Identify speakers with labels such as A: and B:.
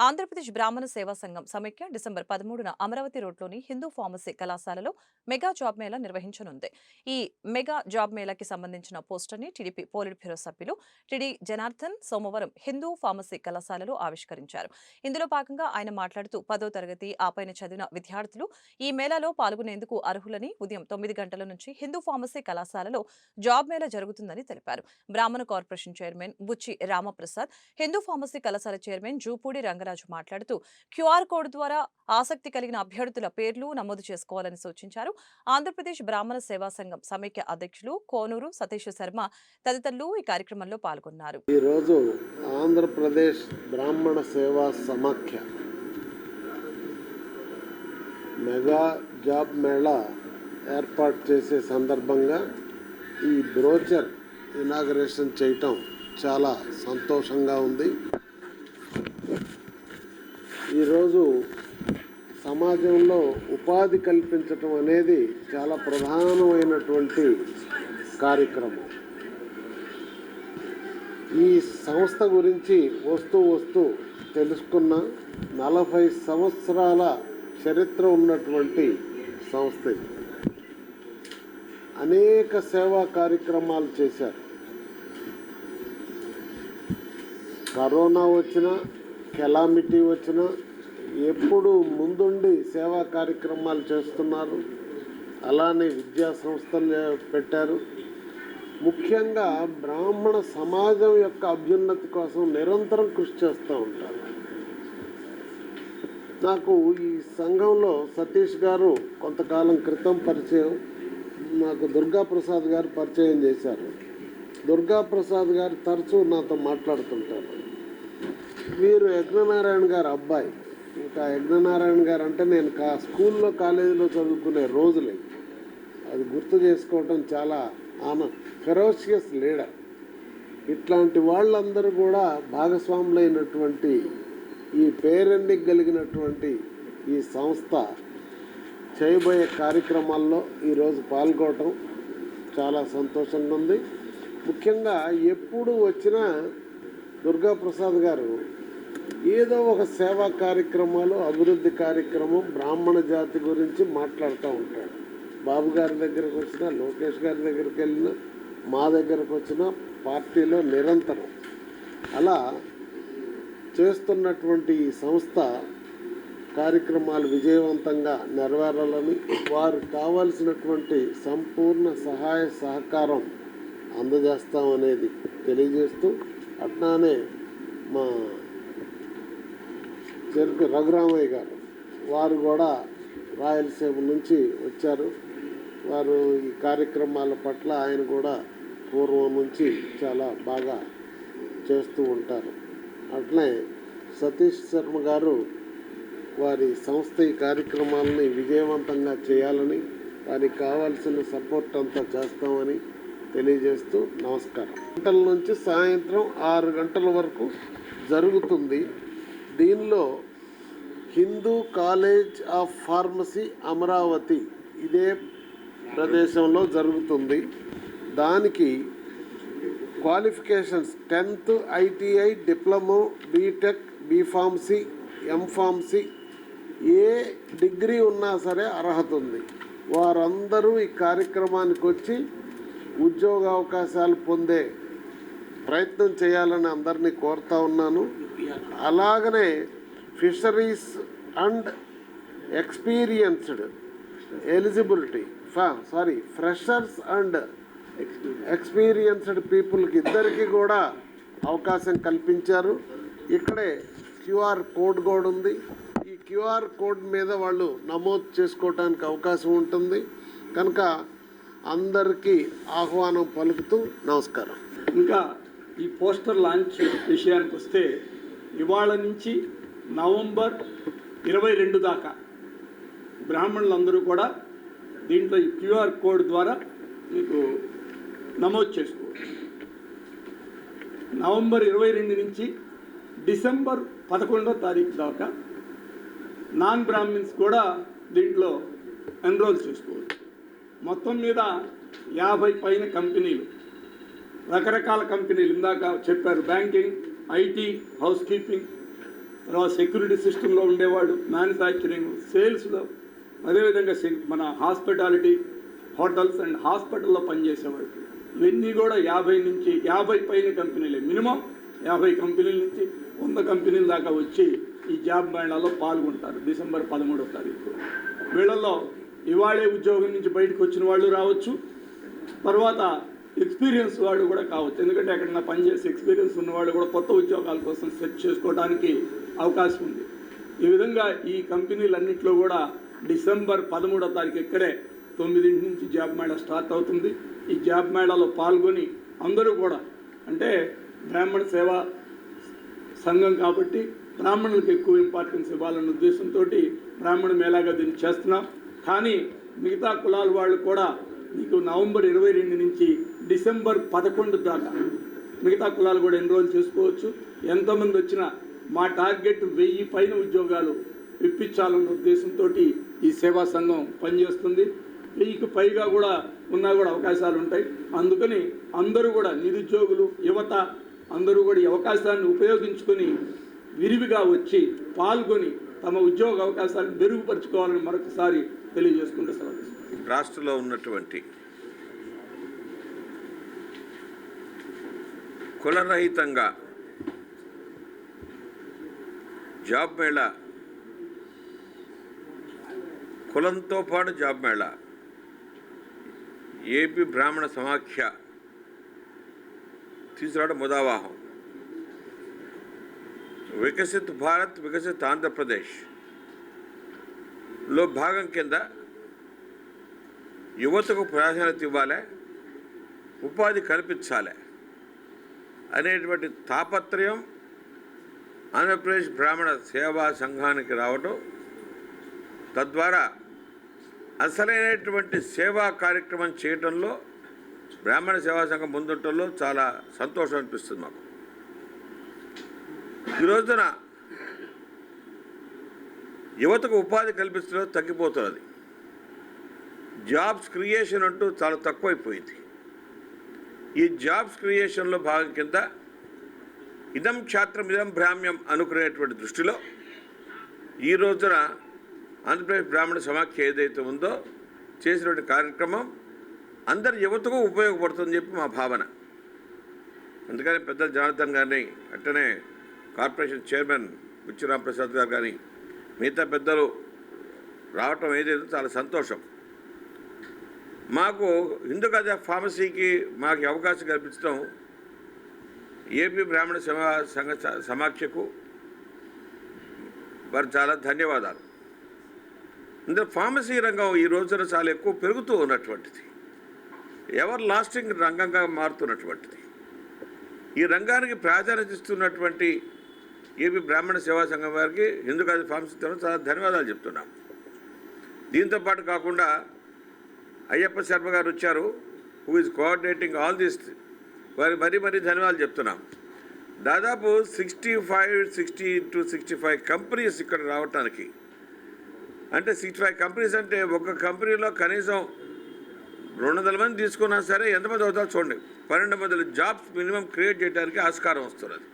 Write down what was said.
A: ఆంధ్రప్రదేశ్ బ్రాహ్మణ సేవా సంఘం సమైక్య డిసెంబర్ పదమూడున అమరావతి రోడ్లోని హిందూ ఫార్మసీ కళాశాలలో మెగా జాబ్ మేళా నిర్వహించనుంది. ఈ మెగా జాబ్ మేళాకి సంబంధించిన పోస్టర్ని టీడీపీ పోలిట్ బ్యూరో సభ్యులు టిడి జనార్దన్ సోమవారం హిందూ ఫార్మసీ కళాశాలలో ఆవిష్కరించారు. ఇందులో భాగంగా ఆయన మాట్లాడుతూ పదో తరగతి ఆపైన చదివిన విద్యార్థులు ఈ మేళాలో పాల్గొనేందుకు అర్హులని ఉదయం తొమ్మిది గంటల నుంచి హిందూ ఫార్మసీ కళాశాలలో జాబ్ మేళా జరుగుతుందని తెలిపారు. Brahmana corporation chairman Buchi Ramaprasad Hindu pharmacy కళాశాల చైర్మన్ జూపూడి రంగరాజు మాట్లాడుతూ క్యూఆర్ కోడ్ ద్వారా ఆసక్తి కలిగిన అభ్యర్థుల పేర్లు నమోదు చేసుకోవాలని సూచించారు. ఆంధ్రప్రదేశ్ బ్రాహ్మణ సేవా సంఘం సమైక్య అధ్యక్షులు కోనూరు సతీష్ శర్మ తదితరులు ఈ కార్యక్రమంలో పాల్గొన్నారు.
B: ఈరోజు ఆంధ్రప్రదేశ్ బ్రాహ్మణ సేవా సమాఖ్య మెగా జాబ్ మేళా ఏర్పాటు చేసే సందర్భంగా ఈ బ్రోచర్ ఇనాగరేషన్ చేయటం చాలా సంతోషంగా ఉంది. ఈరోజు సమాజంలో ఉపాధి కల్పించటం అనేది చాలా ప్రధానమైనటువంటి కార్యక్రమం. ఈ సంస్థ గురించి వస్తూ వస్తూ తెలుసుకున్న నలభై సంవత్సరాల చరిత్ర ఉన్నటువంటి సంస్థ అనేక సేవా కార్యక్రమాలు చేశారు. కరోనా వచ్చినా కెలామిటీ వచ్చినా ఎప్పుడు ముందుండి సేవా కార్యక్రమాలు చేస్తున్నారు. అలానే విద్యా సంస్థలు పెట్టారు. ముఖ్యంగా బ్రాహ్మణ సమాజం యొక్క అభ్యున్నతి కోసం నిరంతరం కృషి చేస్తూ ఉంటారు. నాకు ఈ సంఘంలో సతీష్ గారు కొంతకాలం క్రితం పరిచయం. నాకు దుర్గా ప్రసాద్ గారు పరిచయం చేశారు. దుర్గా ప్రసాద్ గారు తరచూ నాతో మాట్లాడుతుంటారు. వీరు యజ్ఞనారాయణ గారు అబ్బాయి. ఇంకా యజ్ఞనారాయణ గారు అంటే నేను కా స్కూల్లో కాలేజీలో చదువుకునే రోజులే అది గుర్తు చేసుకోవటం చాలా ఆన ఫెరోషియస్ లీడర్ ఇట్లాంటి వాళ్ళందరూ కూడా భాగస్వాములైనటువంటి ఈ పేరెండికి కలిగినటువంటి ఈ సంస్థ చేయబోయే కార్యక్రమాల్లో ఈరోజు పాల్గొనటం చాలా సంతోషంగా ఉంది. ముఖ్యంగా ఎప్పుడు వచ్చినా దుర్గా ప్రసాద్ గారు ఏదో ఒక సేవా కార్యక్రమాలు అభివృద్ధి కార్యక్రమం బ్రాహ్మణ జాతి గురించి మాట్లాడుతూ ఉంటాడు. బాబు గారి దగ్గరకు వచ్చినా లోకేష్ గారి దగ్గరికి వెళ్ళినా మా దగ్గరకు వచ్చినా పార్టీలో నిరంతరం. అలా చేస్తున్నటువంటి ఈ సంస్థ కార్యక్రమాలు విజయవంతంగా నెరవేరాలని వారు కావాల్సినటువంటి సంపూర్ణ సహాయ సహకారం అందజేస్తామనేది తెలియజేస్తూ అట్లానే మా జరిపి రఘురామయ్య గారు. వారు కూడా రాయలసీమ నుంచి వచ్చారు. వారు ఈ కార్యక్రమాల పట్ల ఆయన కూడా పూర్వం నుంచి చాలా బాగా చేస్తూ ఉంటారు. అట్లే సతీష్ శర్మ గారు వారి సంస్థ ఈ కార్యక్రమాలని విజయవంతంగా చేయాలని వారికి కావాల్సిన సపోర్ట్ అంతా చేస్తామని తెలియజేస్తూ నమస్కారం. గంటల నుంచి సాయంత్రం ఆరు గంటల వరకు జరుగుతుంది. దీనిలో Hindu college of pharmacy Amaravati ఇదే ప్రదేశంలో జరుగుతుంది. దానికి qualifications tenth ITI diploma BTech BPharmacy MPharmacy ఏ డిగ్రీ ఉన్నా సరే అర్హత ఉంది. వారందరూ ఈ కార్యక్రమానికి వచ్చి ఉద్యోగ అవకాశాలు పొందే ప్రయత్నం చేయాలని అందరినీ కోరుతా ఉన్నాను. అలాగనే fisheries and experienced eligibility sorry freshers and experienced పీపుల్కి ఇద్దరికి కూడా అవకాశం కల్పించారు. ఇక్కడే క్యూఆర్ కోడ్ కూడా ఉంది. ఈ క్యూఆర్ కోడ్ మీద వాళ్ళు నమోదు చేసుకోవడానికి అవకాశం ఉంటుంది. కనుక అందరికీ ఆహ్వానం పలుకుతూ నమస్కారం.
C: ఇంకా ఈ పోస్టర్ లాంచ్ విషయానికి వస్తే ఇవాళ నుంచి నవంబర్ ఇరవై రెండు దాకా బ్రాహ్మణులందరూ కూడా దీంట్లో ఈ క్యూఆర్ కోడ్ ద్వారా మీకు నమోదు చేసుకోవచ్చు. నవంబర్ ఇరవై రెండు నుంచి డిసెంబర్ పదకొండో తారీఖు దాకా నాన్ బ్రాహ్మిన్స్ కూడా దీంట్లో ఎన్రోల్ చేసుకోవచ్చు. మొత్తం మీద యాభై పైన కంపెనీలు రకరకాల కంపెనీలు ఇందాక చెప్పారు బ్యాంకింగ్ ఐటీ హౌస్ కీపింగ్ తర్వాత సెక్యూరిటీ సిస్టంలో ఉండేవాళ్ళు మ్యానుఫ్యాక్చరింగ్ సేల్స్లో అదేవిధంగా మన హాస్పిటాలిటీ హోటల్స్ అండ్ హాస్పిటల్లో పనిచేసేవాళ్ళు ఇవన్నీ కూడా యాభై నుంచి యాభై పైన కంపెనీలే. మినిమం యాభై కంపెనీల నుంచి వంద కంపెనీల దాకా వచ్చి ఈ జాబ్ మేళాలో పాల్గొంటారు డిసెంబర్ పదమూడవ తారీఖు. వీళ్ళల్లో ఇవాళే ఉద్యోగం నుంచి బయటకు వచ్చిన వాళ్ళు రావచ్చు. తర్వాత ఎక్స్పీరియన్స్ వాళ్ళు కూడా కావచ్చు. ఎందుకంటే ఎక్కడైనా పనిచేసి ఎక్స్పీరియన్స్ ఉన్నవాళ్ళు కూడా కొత్త ఉద్యోగాల కోసం సెర్చ్ చేసుకోవడానికి అవకాశం ఉంది. ఈ విధంగా ఈ కంపెనీలన్నింటిలో కూడా డిసెంబర్ పదమూడో తారీఖు ఇక్కడే తొమ్మిదింటి నుంచి జాబ్ మేళా స్టార్ట్ అవుతుంది. ఈ జాబ్ మేళాలో పాల్గొని అందరూ కూడా అంటే బ్రాహ్మణ సేవ సంఘం కాబట్టి బ్రాహ్మణులకు ఎక్కువ ఇంపార్టెన్స్ ఇవ్వాలన్న ఉద్దేశంతో బ్రాహ్మణ మేళాగా దీన్ని చేస్తున్నాం. కానీ మిగతా కులాల వాళ్ళు కూడా మీకు నవంబర్ ఇరవై రెండు నుంచి డిసెంబర్ పదకొండు దాకా మిగతా కులాలు కూడా ఎన్రోల్ చేసుకోవచ్చు? ఎంతమంది వచ్చినా మా టార్గెట్ వెయ్యి పైన ఉద్యోగాలు ఇప్పించాలన్న ఉద్దేశంతో ఈ సేవా సంఘం పనిచేస్తుంది. వెయ్యికి పైగా కూడా ఉన్నా కూడా అవకాశాలు ఉంటాయి. అందుకని అందరూ కూడా నిరుద్యోగులు యువత అందరూ కూడా ఈ అవకాశాన్ని ఉపయోగించుకొని విరివిగా వచ్చి పాల్గొని తమ ఉద్యోగ అవకాశాలను మెరుగుపరుచుకోవాలని మరొకసారి తెలియజేసుకుంటూ సెలవు
D: రాష్ట్రంలో ఉన్నటువంటి కులరహితంగా జాబ్ మేళా కులంతో పాటు జాబ్ మేళా ఏపీ బ్రాహ్మణ సమాఖ్య తీసుకురావడం ముదావాహం. వికసిత్ భారత్ వికసిత్ ఆంధ్రప్రదేశ్. లో భాగం కింద యువతకు ప్రాధాన్యత ఇవ్వాలి ఉపాధి కల్పించాలి అనేటువంటి తాపత్రయం ఆంధ్రప్రదేశ్ బ్రాహ్మణ సేవా సంఘానికి రావటం తద్వారా అసలైనటువంటి సేవా కార్యక్రమం చేయటంలో బ్రాహ్మణ సేవా సంఘం ముందుంటంలో చాలా సంతోషం అనిపిస్తుంది మాకు. ఈ రోజున యువతకు ఉపాధి కల్పించడం తగ్గిపోతున్నది. జాబ్స్ క్రియేషన్ అంటూ చాలా తక్కువైపోయింది. ఈ జాబ్స్ క్రియేషన్లో భాగం కింద ఇదం క్షేత్రం ఇదం భ్రామ్యం అనుకునేటువంటి దృష్టిలో ఈ రోజున ఆంధ్రప్రదేశ్ బ్రాహ్మణ సమాఖ్య ఏదైతే ఉందో చేసినటువంటి కార్యక్రమం అందరి యువతకు ఉపయోగపడుతుందని చెప్పి మా భావన. అందుకని పెద్ద జనార్దన్ గారిని అట్టనే కార్పొరేషన్ చైర్మన్ బుచ్చిరామ్ ప్రసాద్ గారు కానీ మిగతా పెద్దలు రావటం ఏదైతే చాలా సంతోషం. మాకు హిందూ కథ ఫార్మసీకి మాకు అవకాశం కల్పించడం ఏపీ బ్రాహ్మణ సమా సంఘ సమాఖ్యకు వారు చాలా ధన్యవాదాలు. ఇందులో ఫార్మసీ రంగం ఈ రోజున చాలా ఎక్కువ పెరుగుతూ ఉన్నటువంటిది. ఎవర్ లాస్టింగ్ రంగంగా మారుతున్నటువంటిది. ఈ రంగానికి ప్రాధాన్యత ఇస్తున్నటువంటి ఏపీ బ్రాహ్మణ సేవా సంఘం వారికి ఎందుకు అది ఫామ్స్ చాలా ధన్యవాదాలు చెప్తున్నాం. దీంతో పాటు కాకుండా అయ్యప్ప శర్మ గారు వచ్చారు who is coordinating all this వారి మరీ మరీ ధన్యవాదాలు చెప్తున్నాం. దాదాపు sixty five sixty two sixty five companies ఇక్కడ రావటానికి. అంటే సిక్స్టీ ఫైవ్ కంపెనీస్ అంటే ఒక కంపెనీలో కనీసం రెండు వందల మంది తీసుకున్నా సరే ఎంతమంది అవుతారో చూడండి. పన్నెండు వందల జాబ్స్ మినిమం క్రియేట్ చేయడానికి ఆస్కారం వస్తున్నది.